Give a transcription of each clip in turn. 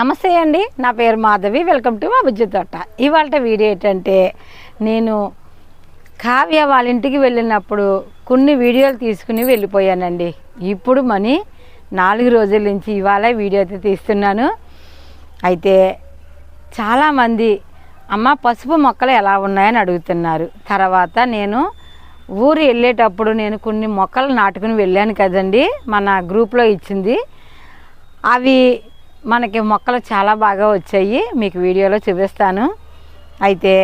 నమస్తే అండి నా పేరు మాధవి వెల్కమ్ టు మా బుజ్జి తోట. ఇవాళ వీడియో ఏంటంటే నేను కావ్య వాళ్ళ ఇంటికి వెళ్ళినప్పుడు కొన్ని వీడియోలు తీసుకుని వెళ్ళిపోయానండి. ఇప్పుడు మని నాలుగు రోజుల నుంచి ఇవాళ వీడియో అయితే తీస్తున్నాను. అయితే చాలామంది అమ్మ పసుపు మొక్కలు ఎలా ఉన్నాయని అడుగుతున్నారు. తర్వాత నేను ఊరు వెళ్ళేటప్పుడు నేను కొన్ని మొక్కలు నాటుకుని వెళ్ళాను కదండి మన గ్రూప్లో ఇచ్చింది. అవి మనకి మొక్కలు చాలా బాగా వచ్చాయి. మీకు వీడియోలో చూపిస్తాను. అయితే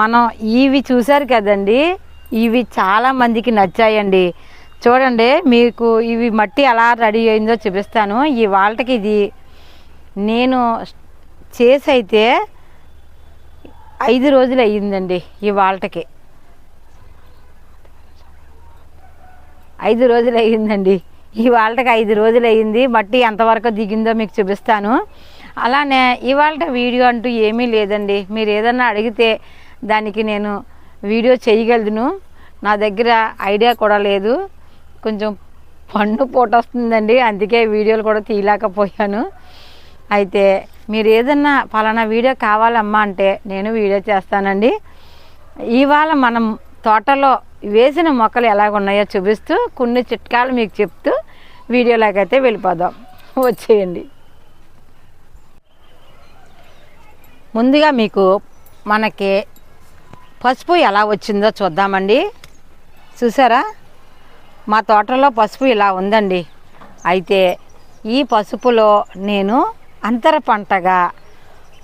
మనం ఇవి చూశారు కదండి. ఇవి చాలా మందికి నచ్చాయండి. చూడండి మీకు ఇవి మట్టి ఎలా రెడీ అయిందో చూపిస్తాను. ఈ వాళ్ళకి ఇది నేను చేసి అయితే ఐదు రోజులు అయ్యిందండి ఈ వాళ్ళకి ఐదు రోజులు అయ్యిందండి. ఇవాళకి ఐదు రోజులు అయ్యింది మట్టి ఎంతవరకు దిగిందో మీకు చూపిస్తాను. అలానే ఇవాళ వీడియో అంటూ ఏమీ లేదండి. మీరు ఏదన్నా అడిగితే దానికి నేను వీడియో చేయగలను. నా దగ్గర ఐడియా కూడా లేదు. కొంచెం పన్ను పూట వస్తుందండి. అందుకే వీడియోలు కూడా తీయలేకపోయాను. అయితే మీరు ఏదన్నా ఫలానా వీడియో కావాలమ్మా అంటే నేను వీడియో చేస్తానండి. ఇవాళ మనం తోటలో వేసిన మొక్కలు ఎలాగ ఉన్నాయో చూపిస్తూ కొన్ని చిట్కాలు మీకు చెప్తూ వీడియోలోకి అయితే వెళ్ళిపోదాం. వచ్చేయండి. ముందుగా మీకు మనకి పసుపు ఎలా వచ్చిందో చూద్దామండి. చూసారా? మా తోటలో పసుపు ఇలా ఉందండి. అయితే ఈ పసుపులో నేను అంతర పంటగా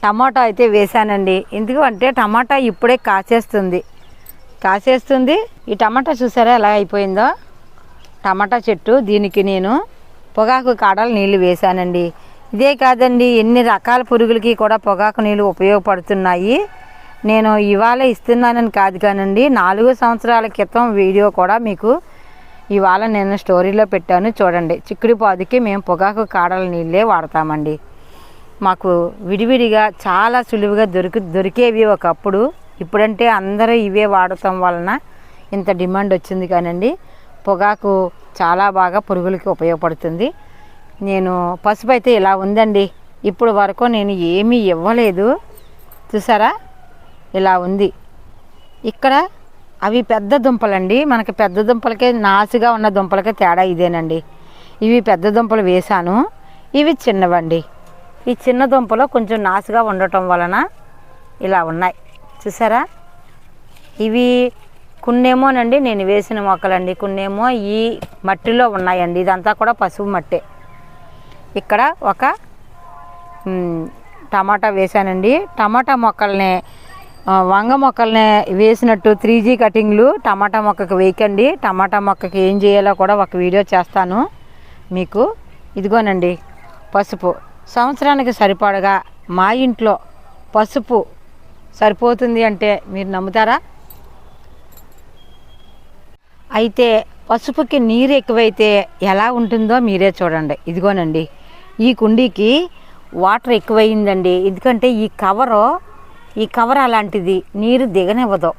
టమాటా అయితే వేశానండి. ఎందుకంటే టమాటా ఇప్పుడే కాసేస్తుంది. కాసేస్తుంది. ఈ టమాటా చూసారా ఎలా అయిపోయిందో? టమాటా చెట్టు దీనికి నేను పొగాకు కాడలు నీళ్ళు వేశానండి. ఇదే కాదండి ఎన్ని రకాల పురుగులకి కూడా పొగాకు నీళ్ళు ఉపయోగపడుతున్నాయి. నేను ఇవాళ ఇస్తున్నానని కాదు కానండి నాలుగు సంవత్సరాల క్రితం వీడియో కూడా మీకు ఇవాళ నేను స్టోరీలో పెట్టాను. చూడండి చిక్కుడు పాదుకి మేము పొగాకు కాడల నీళ్ళే వాడతామండి. మాకు విడివిడిగా చాలా సులువుగా దొరికి దొరికేవి ఒకప్పుడు ఇప్పుడంటే అందరూ ఇవే వాడటం వలన ఇంత డిమాండ్ వచ్చింది కానండి. పొగాకు చాలా బాగా పురుగులకి ఉపయోగపడుతుంది. నేను పసుపు అయితే ఇలా ఉందండి. ఇప్పుడు వరకు నేను ఏమీ ఇవ్వలేదు. చూసారా? ఇలా ఉంది. ఇక్కడ అవి పెద్ద దుంపలండి. మనకి పెద్ద దుంపలకే నాసుగా ఉన్న దుంపలకే తేడా ఇదేనండి. ఇవి పెద్ద దుంపలు వేశాను. ఇవి చిన్నవండి. ఈ చిన్న దుంపలు కొంచెం నాసుగా ఉండటం వలన ఇలా ఉన్నాయి. చూసారా? ఇవి కొన్నేమోనండి నేను వేసిన మొక్కలండి. కొన్నేమో ఈ మట్టిలో ఉన్నాయండి. ఇదంతా కూడా పసుపు మట్టే. ఇక్కడ ఒక టమాటా వేశానండి. టమాటా మొక్కల్ని వంగ మొక్కల్ని వేసినట్టు త్రీ జీ కటింగ్లు టమాటా మొక్కకి వేయకండి. టమాటా మొక్కకి ఏం చేయాలో కూడా ఒక వీడియో చేస్తాను మీకు. ఇదిగోనండి పసుపు. సంవత్సరానికి సరిపడగా మా ఇంట్లో పసుపు సరిపోతుంది అంటే మీరు నమ్ముతారా? అయితే పసుపుకి నీరు ఎక్కువైతే ఎలా ఉంటుందో మీరే చూడండి. ఇదిగోనండి. ఈ కుండీకి వాటర్ ఎక్కువైందండి. ఎందుకంటే ఈ కవరు ఈ కవర్ అలాంటిది నీరు దిగనివ్వదు.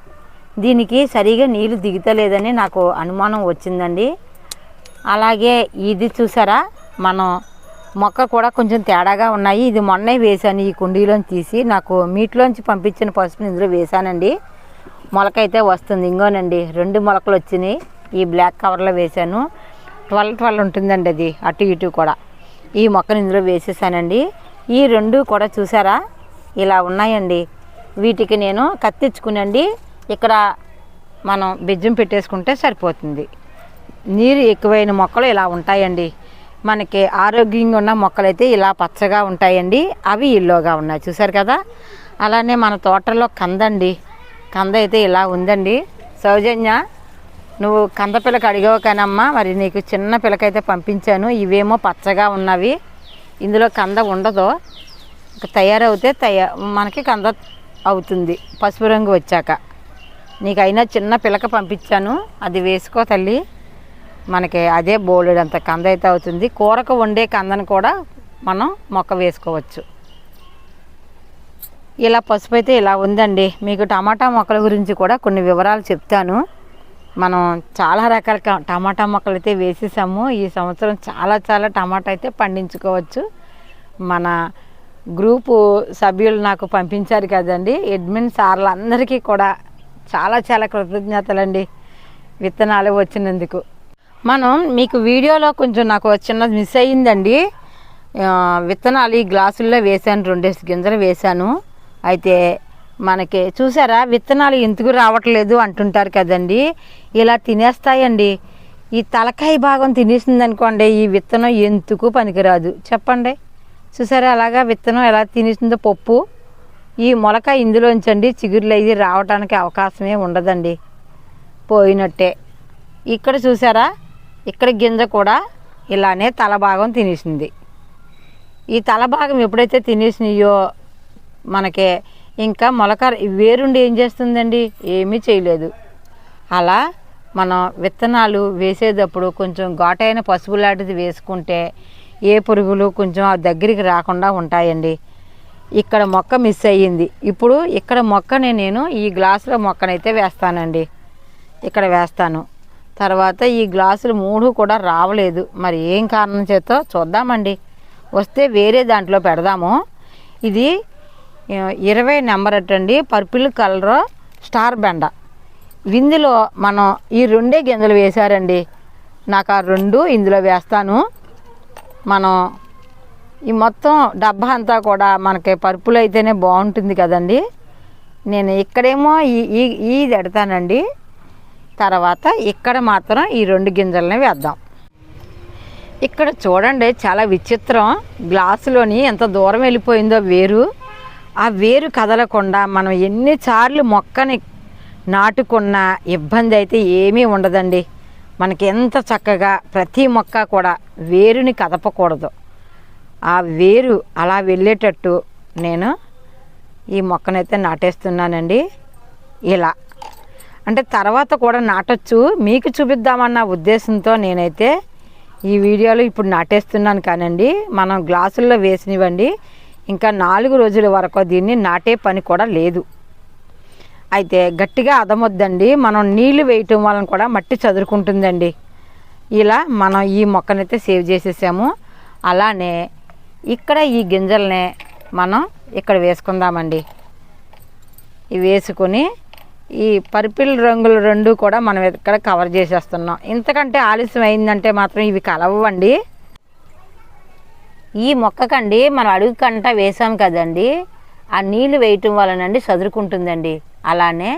దీనికి సరిగా నీరు దిగుతలేదని నాకు అనుమానం వచ్చిందండి. అలాగే ఇది చూసారా? మనం మొక్క కూడా కొంచెం తేడాగా ఉన్నాయి. ఇది మొన్నే వేశాను ఈ కుండీలోంచి తీసి. నాకు మీట్లోంచి పంపించిన పసుపుని ఇందులో వేశానండి. మొలకైతే వస్తుంది. ఇంగోనండి రెండు మొలకలు వచ్చినాయి. ఈ బ్లాక్ కవర్లో వేశాను. ట్వెల్వ్ ట్వెల్వ్ ఉంటుందండి అది అటు ఇటు కూడా. ఈ మొక్కను ఇందులో వేసేసానండి. ఈ రెండు కూడా చూసారా? ఇలా ఉన్నాయండి. వీటికి నేను కత్తిచ్చుకునండి. ఇక్కడ మనం బెజ్జం పెట్టేసుకుంటే సరిపోతుంది. నీరు ఎక్కువైన మొక్కలు ఇలా ఉంటాయండి. మనకి ఆరోగ్యంగా ఉన్న మొక్కలైతే ఇలా పచ్చగా ఉంటాయండి. అవి ఇల్లోగా ఉన్నాయి. చూసారు కదా? అలానే మన తోటలో కందండి. కంద అయితే ఇలా ఉందండి. సౌజన్య నువ్వు కంద పిల్లకి అడిగావు కానమ్మా. మరి నీకు చిన్న పిల్లకైతే పంపించాను. ఇవేమో పచ్చగా ఉన్నవి. ఇందులో కంద ఉండదు. తయారవుతే తయా మనకి కంద అవుతుంది. పసుపు రంగు వచ్చాక. నీకైనా చిన్న పిలక పంపించాను. అది వేసుకో తల్లి. మనకి అదే బోలెడు అంత కంద అయితే అవుతుంది. కూరకు వండే కందను కూడా మనం మొక్క వేసుకోవచ్చు. ఇలా పసుపు అయితే ఇలా ఉందండి. మీకు టమాటా మొక్కల గురించి కూడా కొన్ని వివరాలు చెప్తాను. మనం చాలా రకాల టమాటా మొక్కలు అయితే వేసేసాము. ఈ సంవత్సరం చాలా చాలా టమాటా అయితే పండించుకోవచ్చు. మన గ్రూపు సభ్యులు నాకు పంపించారు కదండి. అడ్మిన్ సార్లందరికీ కూడా చాలా చాలా కృతజ్ఞతలండి. విత్తనాలు వచ్చినందుకు. మనం మీకు వీడియోలో కొంచెం నాకు చిన్నది మిస్ అయ్యిందండి. విత్తనాలు ఈ గ్లాసుల్లో వేసాను రెండేసి గింజలు వేశాను. అయితే మనకి చూసారా విత్తనాలు ఎందుకు రావట్లేదు అంటుంటారు కదండి. ఇలా తినేస్తాయండి. ఈ తలకాయ భాగం తినేసింది అనుకోండి ఈ విత్తనం ఎందుకు పనికిరాదు? చెప్పండి. చూసారా అలాగా విత్తనం ఎలా తినేసిందో పప్పు. ఈ మొలక ఇందులోంచండి చిగురులు అయితే రావడానికి అవకాశమే ఉండదండి. పోయినట్టే. ఇక్కడ చూసారా ఇక్కడ గింజ కూడా ఇలానే తల భాగం తినేసింది. ఈ తల భాగం ఎప్పుడైతే తినేసినాయో మనకి ఇంకా మొలక వేరుండి ఏం చేస్తుందండి? ఏమీ చేయలేదు. అలా మనం విత్తనాలు వేసేటప్పుడు కొంచెం ఘాటైన పసుపు లాంటిది వేసుకుంటే ఏ పురుగులు కొంచెం ఆ దగ్గరికి రాకుండా ఉంటాయండి. ఇక్కడ మొక్క మిస్ అయ్యింది. ఇప్పుడు ఇక్కడ మొక్కని నేను ఈ గ్లాసులో మొక్కనైతే వేస్తానండి. ఇక్కడ వేస్తాను. తర్వాత ఈ గ్లాసులు మూడు కూడా రావలేదు. మరి ఏం కారణం చేతో చూద్దామండి. వస్తే వేరే దాంట్లో పెడదాము. ఇది ఇరవై నెంబర్ అట్టండి పర్పుల్ కలర్ స్టార్ బెండ. ఇందులో మనం ఈ రెండే గింజలు వేశారండి. నాకు ఆ రెండు ఇందులో వేస్తాను. మనం ఈ మొత్తం డబ్బా అంతా కూడా మనకి పర్పుల్ అయితేనే బాగుంటుంది కదండి. నేను ఇక్కడేమో ఈ ఈ ఇది ఎడతానండి. తర్వాత ఇక్కడ మాత్రం ఈ రెండు గింజలని వేద్దాం. ఇక్కడ చూడండి చాలా విచిత్రం. గ్లాసులోని ఎంత దూరం వెళ్ళిపోయిందో వేరు. ఆ వేరు కదలకుండా మనం ఎన్నిసార్లు మొక్కని నాటుకున్న ఇబ్బంది అయితే ఏమీ ఉండదండి. మనకి ఎంత చక్కగా ప్రతి మొక్క కూడా వేరుని కదపకూడదు. ఆ వేరు అలా వెళ్ళేటట్టు నేను ఈ మొక్కనైతే నాటేస్తున్నానండి. ఇలా. అంటే తర్వాత కూడా నాటొచ్చు. మీకు చూపిద్దామన్న ఉద్దేశంతో నేనైతే ఈ వీడియోలో ఇప్పుడు నాటేస్తున్నాను కానండి. మనం గ్లాసుల్లో వేసినవండి ఇంకా నాలుగు రోజుల వరకు దీన్ని నాటే పని కూడా లేదు. అయితే గట్టిగా అదమొద్దండి. మనం నీళ్ళు వేయటం వలన కూడా మట్టి చదురుకుంటుందండి. ఇలా మనం ఈ మొక్కనైతే సేవ్ చేసేసాము. అలానే ఇక్కడ ఈ గింజల్ని మనం ఇక్కడ వేసుకుందామండి. ఇవి వేసుకొని ఈ పర్పిల్ రంగులు రెండు కూడా మనం ఇక్కడ కవర్ చేసేస్తున్నాం. ఇంతకంటే ఆలస్యం అయిందంటే మాత్రం ఇవి కలవండి. ఈ మొక్కకండి మనం అడుగు కంట వేసాం కదండి. ఆ నీళ్ళు వేయటం వలనండి చదురుకుంటుందండి అలానే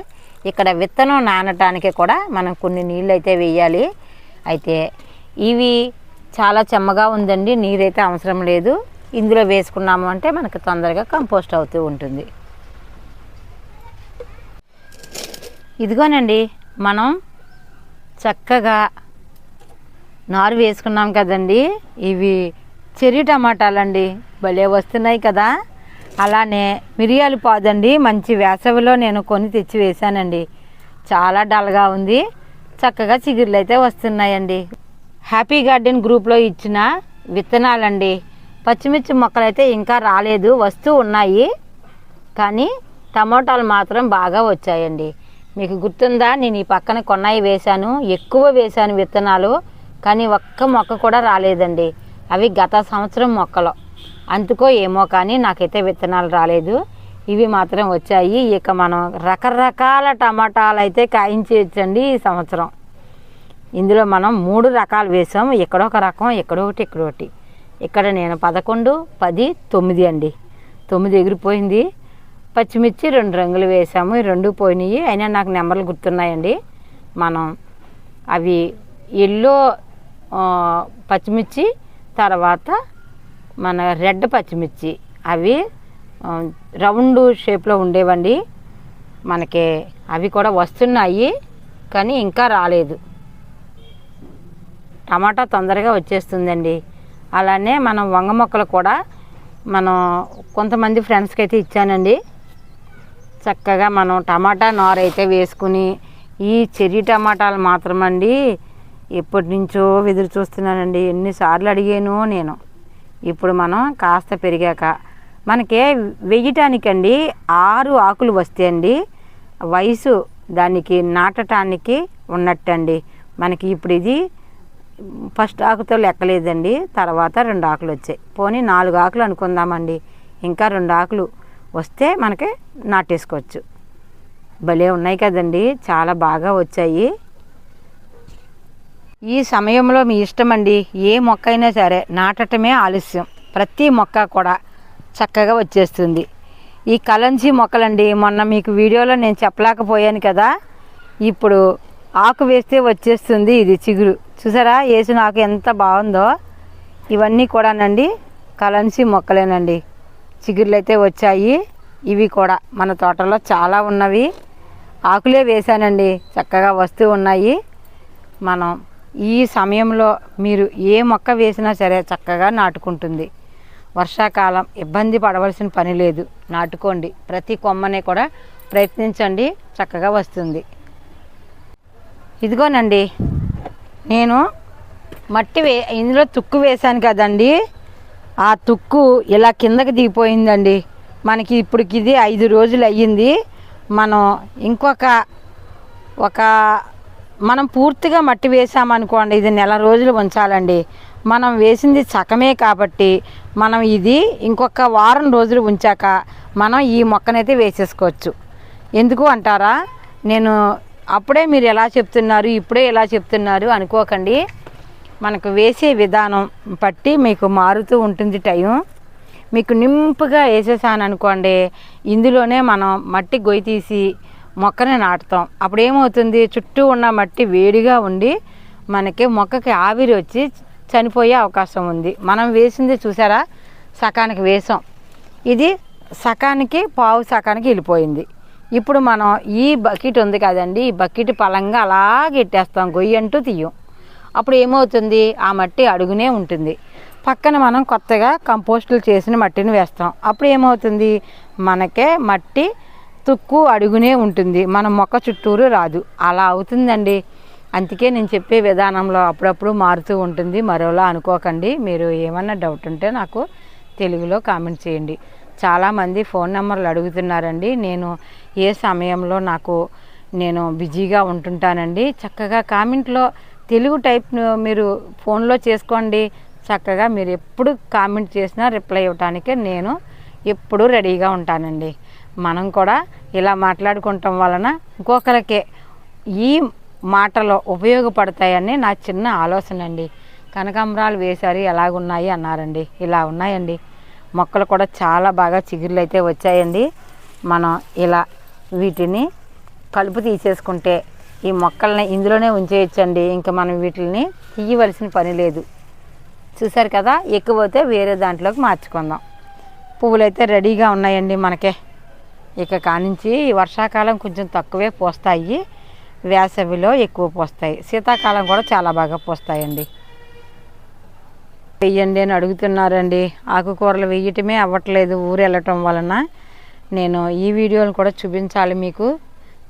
ఇక్కడ విత్తనం నానటానికి కూడా మనం కొన్ని నీళ్ళు అయితే వేయాలి. అయితే ఇవి చాలా చెమ్మగా ఉందండి నీరైతే అవసరం లేదు. ఇందులో వేసుకున్నాము అంటే మనకు తొందరగా కంపోస్ట్ అవుతూ ఉంటుంది. ఇదిగోనండి మనం చక్కగా నారు వేసుకున్నాం కదండి. ఇవి చెర్రీ టమాటాలండి భలే వస్తున్నాయి కదా. అలానే మిరియాలు పాదండి మంచి వేసవిలో నేను కొని తెచ్చి వేశానండి. చాలా డల్గా ఉంది. చక్కగా చిగుర్లు అయితే వస్తున్నాయండి. హ్యాపీ గార్డెన్ గ్రూప్లో ఇచ్చిన విత్తనాలండి. పచ్చిమిర్చి మొక్కలు అయితే ఇంకా రాలేదు వస్తూ ఉన్నాయి. కానీ టమోటాలు మాత్రం బాగా వచ్చాయండి. మీకు గుర్తుందా? నేను ఈ పక్కన కొన్నాయి వేశాను. ఎక్కువ వేశాను విత్తనాలు కానీ ఒక్క మొక్క కూడా రాలేదండి. అవి గత సంవత్సరం మొక్కలు. అందుకో ఏమో కానీ నాకైతే విత్తనాలు రాలేదు. ఇవి మాత్రం వచ్చాయి. ఇక మనం రకరకాల టమాటాలు అయితే కాయించవచ్చండి ఈ సంవత్సరం. ఇందులో మనం మూడు రకాలు వేసాం ఇక్కడొక రకం ఇక్కడొకటి ఇక్కడొకటి ఇక్కడ నేను పదకొండు పది తొమ్మిది అండి. తొమ్మిది ఎగిరిపోయింది. పచ్చిమిర్చి రెండు రంగులు వేసాము. ఈ రెండు పోయినాయి. అయినా నాకు నెంబర్లు గుర్తున్నాయండి. మనం అవి ఎల్లో పచ్చిమిర్చి తర్వాత మన రెడ్ పచ్చిమిర్చి. అవి రౌండ్ షేప్లో ఉండేవండి. మనకి అవి కూడా వస్తున్నాయి కానీ ఇంకా రాలేదు. టమాటా తొందరగా వచ్చేస్తుందండి. అలానే మనం వంగ మొక్కలు కూడా మనం కొంతమంది ఫ్రెండ్స్కి అయితే ఇచ్చానండి. చక్కగా మనం టమాటా నార అయితే వేసుకుని ఈ చెర్రీ టమాటాలు మాత్రమండి ఎప్పటి నుంచో ఎదురు చూస్తున్నానండి. ఎన్నిసార్లు అడిగాను నేను. ఇప్పుడు మనం కాస్త పెరిగాక. మనకి వెయ్యటానికండి ఆరు ఆకులు వస్తాయండి. వయసు దానికి నాటటానికి ఉన్నట్టండి. మనకి ఇప్పుడు ఇది ఫస్ట్ ఆకుతో లెక్కలేదండి. తర్వాత రెండు ఆకులు వచ్చాయి. పోనీ నాలుగు ఆకులు అనుకుందామండి. ఇంకా రెండు ఆకులు వస్తే మనకి నాటేసుకోవచ్చు. భలే ఉన్నాయి కదండి. చాలా బాగా వచ్చాయి. ఈ సమయంలో మీ ఇష్టం అండి. ఏ మొక్క అయినా సరే నాటటమే ఆలస్యం. ప్రతి మొక్క కూడా చక్కగా వచ్చేస్తుంది. ఈ కలంజీ మొక్కలండి మొన్న మీకు వీడియోలో నేను చెప్పలేకపోయాను కదా. ఇప్పుడు ఆకు వేస్తే వచ్చేస్తుంది ఇది చిగురు. చూసారా? వేసిన ఆకు ఎంత బాగుందో. ఇవన్నీ కూడానండి కలంచి మొక్కలేనండి. చిగుర్లు అయితే వచ్చాయి. ఇవి కూడా మన తోటలో చాలా ఉన్నవి. ఆకులే వేశానండి. చక్కగా వస్తూ ఉన్నాయి. మనం ఈ సమయంలో మీరు ఏ మొక్క వేసినా సరే చక్కగా నాటుకుంటుంది. వర్షాకాలం ఇబ్బంది పడవలసిన పని లేదు. నాటుకోండి. ప్రతి కొమ్మని కూడా ప్రయత్నించండి. చక్కగా వస్తుంది. ఇదిగోనండి. నేను మట్టి వే ఇందులో తుక్కు వేశాను కదండి. ఆ తుక్కు ఇలా కిందకి దిగిపోయిందండి. మనకి ఇప్పటికి ఇది ఐదు రోజులు అయ్యింది. మనం ఇంకొక ఒక మనం పూర్తిగా మట్టి వేసామనుకోండి ఇది నెల రోజులు ఉంచాలండి. మనం వేసింది సగమే కాబట్టి మనం ఇది ఇంకొక వారం రోజులు ఉంచాక మనం ఈ మొక్కనైతే వేసేసుకోవచ్చు. ఎందుకు అంటారా? నేను అప్పుడే మీరు ఎలా చెప్తున్నారు ఇప్పుడే ఎలా చెప్తున్నారు అనుకోకండి. మనకు వేసే విధానం బట్టి మీకు మారుతూ ఉంటుంది టైం మీకు నింపుగా వేసేసాను అనుకోండి ఇందులోనే మనం మట్టి గొయ్యి తీసి మొక్కని నాటుతాం. అప్పుడు ఏమవుతుంది? చుట్టూ ఉన్న మట్టి వేడిగా ఉండి మనకి మొక్కకి ఆవిరి వచ్చి చనిపోయే అవకాశం ఉంది. మనం వేసింది చూసారా? సకానికి వేసాం. ఇది సకానికి పావు సకానికి వెళ్ళిపోయింది. ఇప్పుడు మనం ఈ బకెట్ ఉంది కదండి ఈ బకెట్ పలంగా అలాగే ఇట్టేస్తాం గొయ్యి అంటూ తీయం. అప్పుడు ఏమవుతుంది? ఆ మట్టి అడుగునే ఉంటుంది. పక్కన మనం కొత్తగా కంపోస్టులు చేసిన మట్టిని వేస్తాం. అప్పుడు ఏమవుతుంది? మనకే మట్టి తుక్కు అడుగునే ఉంటుంది. మన మొక్క చుట్టూరు రాదు. అలా అవుతుందండి. అందుకే నేను చెప్పే విధానంలో అప్పుడప్పుడు మారుతూ ఉంటుంది. మరోలా అనుకోకండి. మీరు ఏమన్నా డౌట్ ఉంటే నాకు తెలుగులో కామెంట్ చేయండి. చాలామంది ఫోన్ నెంబర్లు అడుగుతున్నారండి. నేను ఏ సమయంలో నాకు నేను బిజీగా ఉంటుంటానండి. చక్కగా కామెంట్లో తెలుగు టైప్ మీరు ఫోన్లో చేసుకోండి. చక్కగా మీరు ఎప్పుడు కామెంట్ చేసినా రిప్లై ఇవ్వటానికి నేను ఎప్పుడూ రెడీగా ఉంటానండి. మనం కూడా ఇలా మాట్లాడుకుంటాం వలన ఇంకొకరికే ఈ మాటలు ఉపయోగపడతాయని నా చిన్న ఆలోచన అండి కనకాంబరాలు వేశారు ఎలాగున్నాయి అన్నారండి. ఇలా ఉన్నాయండి. మొక్కలు కూడా చాలా బాగా చిగుర్లు అయితే వచ్చాయండి. మనం ఇలా వీటిని కలుపు తీసేసుకుంటే ఈ మొక్కల్ని ఇందులోనే ఉంచేయచ్చండి. ఇంకా మనం వీటిని తీయవలసిన పని లేదు. చూసారు కదా? ఎక్కువ అయితే వేరే దాంట్లోకి మార్చుకుందాం. పువ్వులు అయితే రెడీగా ఉన్నాయండి మనకే. ఇక కానించి ఈ వర్షాకాలం కొంచెం తక్కువే పోస్తాయి. వేసవిలో ఎక్కువ పోస్తాయి. శీతాకాలం కూడా చాలా బాగా పోస్తాయండి. వెయ్యండి అని అడుగుతున్నారండి. ఆకుకూరలు వేయటమే అవ్వట్లేదు ఊరు వెళ్ళటం వలన. నేను ఈ వీడియోలు కూడా చూపించాలి మీకు.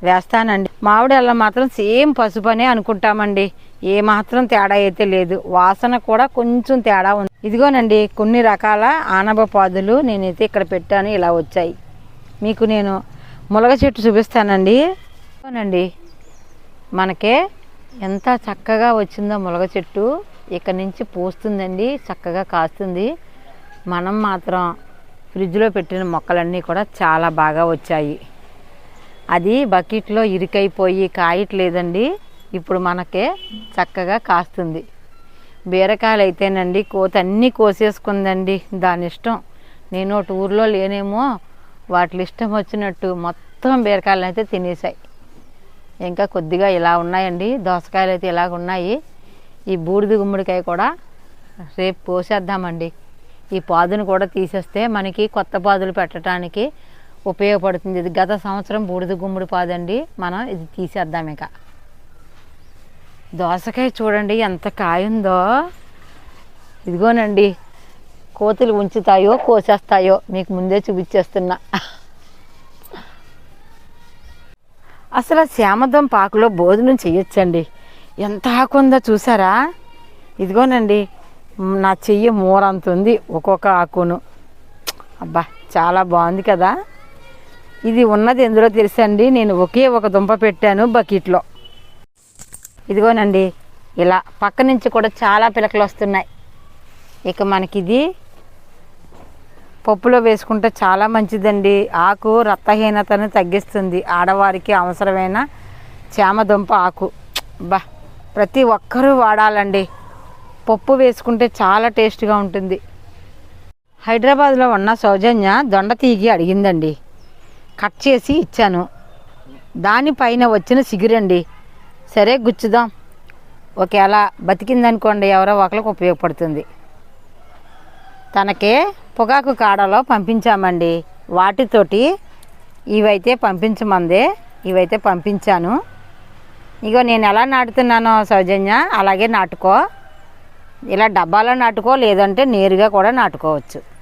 వేస్తానండి. మామిడి అల్లం మాత్రం సేమ్ పసుపనే అనుకుంటామండి. ఏ మాత్రం తేడా అయితే లేదు. వాసన కూడా కొంచెం తేడా ఉంది. ఇదిగోనండి కొన్ని రకాల ఆనప పాదులు నేనైతే ఇక్కడ పెట్టాను. ఇలా వచ్చాయి. మీకు నేను ములగ చెట్టు చూపిస్తానండి. అవునండి మనకే ఎంత చక్కగా వచ్చిందో ములగ చెట్టు. ఇక్కడ నుంచి పూస్తుందండి చక్కగా కాస్తుంది. మనం మాత్రం ఫ్రిడ్జ్లో పెట్టిన మొక్కలన్నీ కూడా చాలా బాగా వచ్చాయి. అది బకెట్లో ఇరుకైపోయి కాయట్లేదండి. ఇప్పుడు మనకే చక్కగా కాస్తుంది. బీరకాయలు అయితేనండి కోత అన్నీ కోసేసుకుందండి దాని ఇష్టం. నేను ఒకటి ఊర్లో లేనేమో వాటి ఇష్టం వచ్చినట్టు మొత్తం బీరకాయలు అయితే తినేసాయి ఇంకా కొద్దిగా ఇలా ఉన్నాయండి. దోసకాయలు అయితే ఇలాగ ఉన్నాయి. ఈ బూడిద గుమ్మడికాయ కూడా రేపు పోసేద్దామండి ఈ పాదును కూడా తీసేస్తే మనకి కొత్త పాదులు పెట్టడానికి ఉపయోగపడుతుంది. ఇది గత సంవత్సరం బూడిద గుమ్మడి పాదండి. మనం ఇది తీసేద్దాం ఇక. దోసకాయ చూడండి ఎంత కాయ ఉందో ఇదిగోనండి కోతులు ఉంచుతాయో కోసేస్తాయో మీకు ముందే చూపించేస్తున్నా. అసలు శ్యామదం పాకులో భోజనం చేయొచ్చండి ఎంత ఆకు ఉందో చూసారా? ఇదిగోనండి నా చెయ్యి మూరంత ఉంది ఒక్కొక్క ఆకును. అబ్బా చాలా బాగుంది కదా? ఇది ఉన్నది ఎందులో తెలుసండి? నేను ఒకే ఒక దుంప పెట్టాను బకెట్లో. ఇదిగోనండి ఇలా పక్క నుంచి కూడా చాలా పిలకలు వస్తున్నాయి. ఇక మనకి ఇది పప్పులో వేసుకుంటే చాలా మంచిదండి. ఆకు రక్తహీనతను తగ్గిస్తుంది. ఆడవారికి అవసరమైన చామదుంప ఆకు. బా ప్రతి ఒక్కరూ వాడాలండి. పప్పు వేసుకుంటే చాలా టేస్ట్గా ఉంటుంది. హైదరాబాద్లో ఉన్న సౌజన్య దొండ తీగి అడిగిందండి. కట్ చేసి ఇచ్చాను. దానిపైన వచ్చిన సిగురండి. సరే గుచ్చుదాం. ఒకవేళ బతికిందనుకోండి ఎవరో ఒకరికి ఉపయోగపడుతుంది. తనకే పొగాకు కాడలో పంపించామండి. వాటితోటి ఇవైతే పంపించమందే ఇవైతే పంపించాను. ఇగో నేను ఎలా నాటుతున్నానో సౌజన్య అలాగే నాటుకో. ఇలా డబ్బాలో నాటుకో లేదంటే నేరుగా కూడా నాటుకోవచ్చు.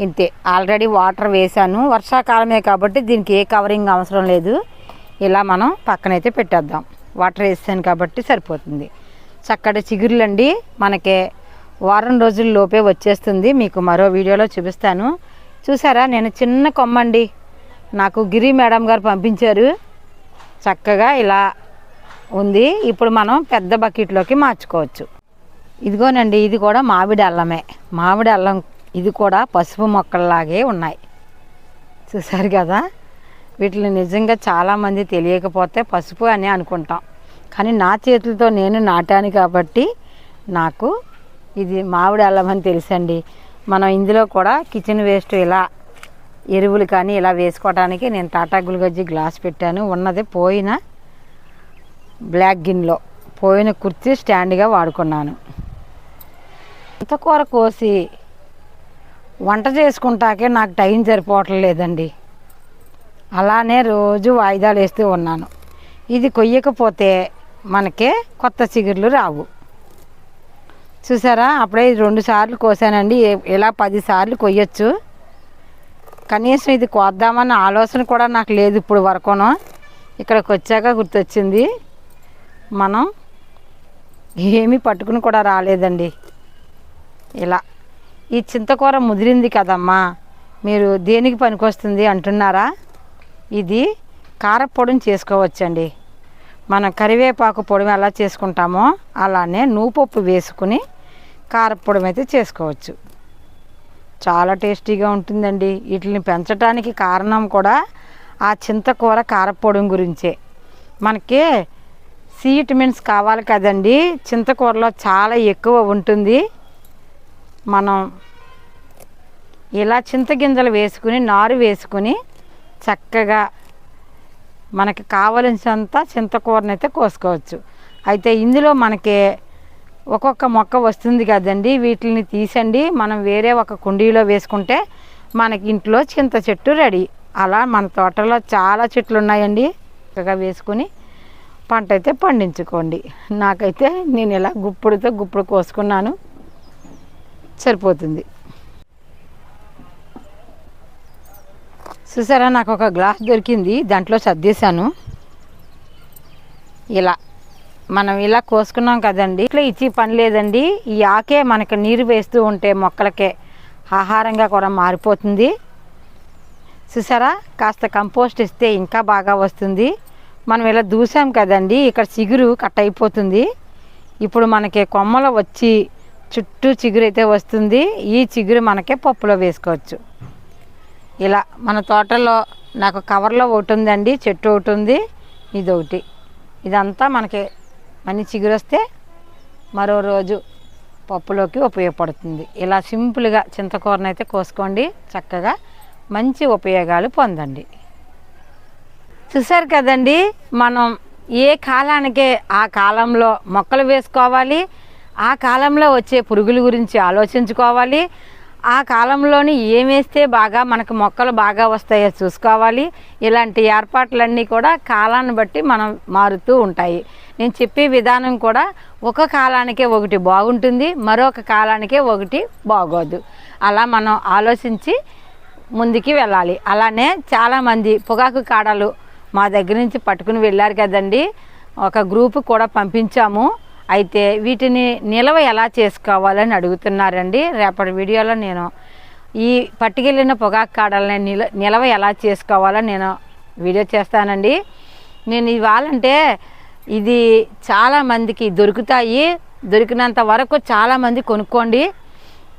ఇంతే. ఆల్రెడీ వాటర్ వేసాను వర్షాకాలమే కాబట్టి దీనికి ఏ కవరింగ్ అవసరం లేదు. ఇలా మనం పక్కనైతే పెట్టేద్దాం. వాటర్ వేసాను కాబట్టి సరిపోతుంది. చక్కటి చిగురులండి. మనకి వారం రోజుల లోపే వచ్చేస్తుంది. మీకు మరో వీడియోలో చూపిస్తాను. చూసారా? నేను చిన్న కొమ్మండి. నాకు గిరి మేడం గారు పంపించారు. చక్కగా ఇలా ఉంది. ఇప్పుడు మనం పెద్ద బకెట్లోకి మార్చుకోవచ్చు. ఇదిగోనండి ఇది కూడా మామిడి అల్లమే. మామిడి అల్లం ఇది కూడా పసుపు మొక్కల్లాగే ఉన్నాయి. చూసారు కదా? వీటిని నిజంగా చాలామంది తెలియకపోతే పసుపు అని అనుకుంటాం. కానీ నా చేతులతో నేను నాటాను కాబట్టి నాకు ఇది మామిడి అల్లం అని తెలుసండి. మనం ఇందులో కూడా కిచెన్ వేస్ట్ ఇలా ఎరువులు కానీ ఇలా వేసుకోవడానికి నేను టాటా గుల్గజ్జి గ్లాస్ పెట్టాను. ఉన్నది పోయిన బ్లాక్ గిన్నెలో. పోయిన కుర్చీ స్టాండ్గా వాడుకున్నాను. ఇంత కూర కోసి వంట చేసుకుంటాకే నాకు టైం సరిపోవటం లేదండి అలానే రోజు వాయిదాలు వేస్తూ ఉన్నాను. ఇది కొయ్యకపోతే మనకే కొత్త చిగుర్లు రావు. చూసారా? అప్పుడే ఇది రెండు సార్లు కోసానండి. ఇలా పదిసార్లు కొయ్యొచ్చు? కనీసం ఇది కోద్దామన్న ఆలోచన కూడా నాకు లేదు ఇప్పుడు వరకును. ఇక్కడికి వచ్చాక గుర్తొచ్చింది. మనం ఏమీ పట్టుకుని కూడా రాలేదండి. ఇలా. ఈ చింతకూర ముదిరింది కదమ్మా. మీరు దేనికి పనికొస్తుంది అంటున్నారా? ఇది కారపొడిని చేసుకోవచ్చండి. మనం కరివేపాకు పొడిని ఎలా చేసుకుంటామో అలానే నూపప్పు వేసుకుని కారపొడి అయితే చేసుకోవచ్చు. చాలా టేస్టీగా ఉంటుందండి. వీటిని పెంచడానికి కారణం కూడా ఆ చింతకూర కారపొడి గురించే. మనకి సి విటమిన్స్ కావాలి కదండి. చింతకూరలో చాలా ఎక్కువ ఉంటుంది. మనం ఇలా చింతగింజలు వేసుకుని నారు వేసుకుని చక్కగా మనకి కావలసినంత చింతకూరనైతే కోసుకోవచ్చు. అయితే ఇందులో మనకి ఒక్కొక్క మొక్క వస్తుంది కదండి వీటిని తీసండి. మనం వేరే ఒక కుండీలో వేసుకుంటే మనకి ఇంట్లో చింత చెట్టు రెడీ. అలా మన తోటలో చాలా చెట్లు ఉన్నాయండి. చక్కగా వేసుకుని పంట అయితే పండించుకోండి. నాకైతే నేను ఇలా గుప్పుడుతో గుప్పుడు కోసుకున్నాను. సరిపోతుంది. చూసారా నాకు ఒక గ్లాస్ దొరికింది. దాంట్లో సర్దేశాను. ఇలా. మనం ఇలా కోసుకున్నాం కదండి. ఇట్లా ఇచ్చి పని లేదండి. ఈ ఆకే మనకు నీరు వేస్తూ ఉంటే మొక్కలకే ఆహారంగా కూడా మారిపోతుంది. చూసారా కాస్త కంపోస్ట్ ఇస్తే ఇంకా బాగా వస్తుంది. మనం ఇలా దూసాం కదండి. ఇక్కడ చిగురు కట్ అయిపోతుంది. ఇప్పుడు మనకి కొమ్మలు వచ్చి చుట్టూ చిగురు అయితే వస్తుంది ఈ చిగురు మనకే పప్పులో వేసుకోవచ్చు. ఇలా మన తోటలో నాకు కవర్లో ఒకటి ఉందండి చెట్టు ఒకటి ఉంది ఇది ఒకటి ఇదంతా మనకి మంచి చిగురు వస్తే మరో రోజు పప్పులోకి ఉపయోగపడుతుంది. ఇలా సింపుల్గా చింతకూరను అయితే కోసుకోండి చక్కగా మంచి ఉపయోగాలు పొందండి. చూసారు కదండి మనం ఏ కాలానికే ఆ కాలంలో మొక్కలు వేసుకోవాలి ఆ కాలంలో వచ్చే పురుగుల గురించి ఆలోచించుకోవాలి. ఆ కాలంలోని ఏమేస్తే బాగా మనకు మొక్కలు బాగా వస్తాయో చూసుకోవాలి. ఇలాంటి ఏర్పాట్లన్నీ కూడా కాలాన్ని బట్టి మనం మారుతూ ఉంటాయి. నేను చెప్పే విధానం కూడా ఒక కాలానికే ఒకటి బాగుంటుంది మరొక కాలానికే ఒకటి బాగోదు. అలా మనం ఆలోచించి ముందుకి వెళ్ళాలి. అలానే చాలామంది పొగాకు కాడలు మా దగ్గర నుంచి పట్టుకుని వెళ్ళారు కదండి. ఒక గ్రూప్ కూడా పంపించాము. అయితే వీటిని నిల్వ ఎలా చేసుకోవాలని అడుగుతున్నారండి. రేపటి వీడియోలో నేను ఈ పట్టుకెళ్ళిన పొగాకు కాడలని నిల నిల్వ ఎలా చేసుకోవాలని నేను వీడియో చేస్తానండి. నేను ఇవ్వాలంటే ఇది చాలా మందికి దొరుకుతాయి. దొరికినంత వరకు చాలామంది కొనుక్కోండి.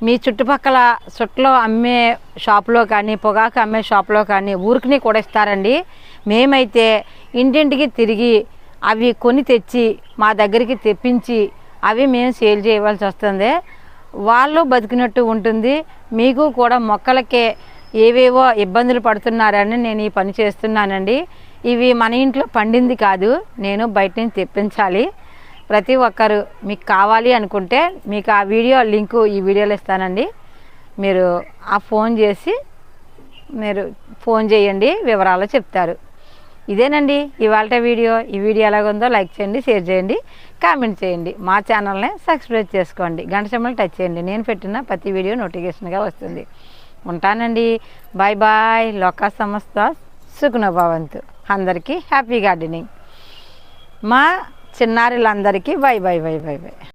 మీ చుట్టుపక్కల చుట్టలో అమ్మే షాపులో కానీ పొగాకు అమ్మే షాప్లో కానీ ఊరికి కూడా ఇస్తారండి. మేమైతే ఇంటింటికి తిరిగి అవి కొని తెచ్చి మా దగ్గరికి తెప్పించి అవి మేము సేల్ చేయవలసి వస్తుంది. వాళ్ళు బతికినట్టు ఉంటుంది. మీకు కూడా మొక్కలకే ఏవేవో ఇబ్బందులు పడుతున్నారని నేను ఈ పని చేస్తున్నానండి. ఇవి మన ఇంట్లో పండింది కాదు నేను బయట నుంచి తెప్పించాలి. ప్రతి ఒక్కరు మీకు కావాలి అనుకుంటే మీకు ఆ వీడియో లింకు ఈ వీడియోలో ఇస్తానండి. మీరు ఆ ఫోన్ చేసి మీరు ఫోన్ చేయండి వివరాలు చెప్తారు. ఇదేనండి. ఇవాళ వీడియో. ఈ వీడియో ఎలాగుందో లైక్ చేయండి షేర్ చేయండి కామెంట్ చేయండి. మా ఛానల్ని సబ్స్క్రైబ్ చేసుకోండి. గంట సింబల్ టచ్ చేయండి. నేను పెట్టిన ప్రతి వీడియో నోటిఫికేషన్గా వస్తుంది. ఉంటానండి. Bye bye. లోకా సంస్థ సుగుణభవంతు. అందరికీ హ్యాపీ గార్డెనింగ్. మా చిన్నారులందరికీ bye bye bye bye bye.